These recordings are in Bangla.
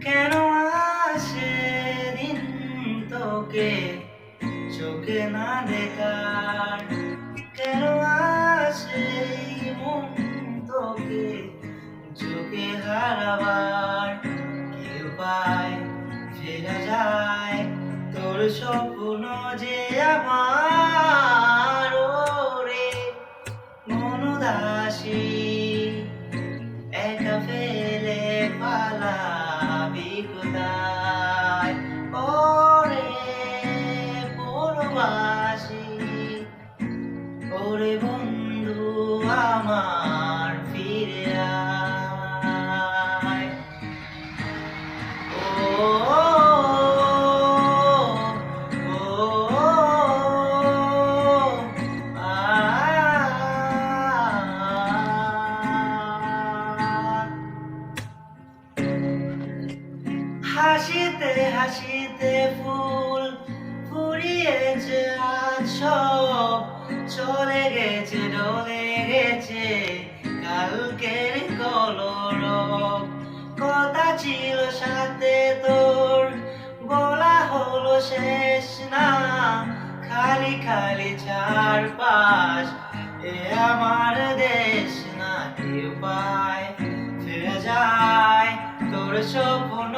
কেন আসে দিন তোকে চোখে না দেখার? কেন আসে মন তোকে চোখে হারাবার? কেউ পায়, ফেরা যায় তোর স্বপ্ন যে আমার? মনুদাসী একা পরবাসী ওরে বন্ধু আমার ফিরে আয়। ও হাসিতে হাসিতে ফুল সব চলে গেছে, ডলে গেছে। কালকের কলরব কথা ছিল সাথে তোর। বলা হলো শেষ না, খালি খালি চারপাশ। এ আমার দেশ না, কেউ পায়, ফিরে যায় তোর স্বপ্ন।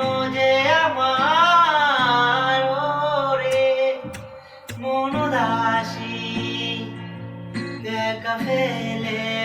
nunca me le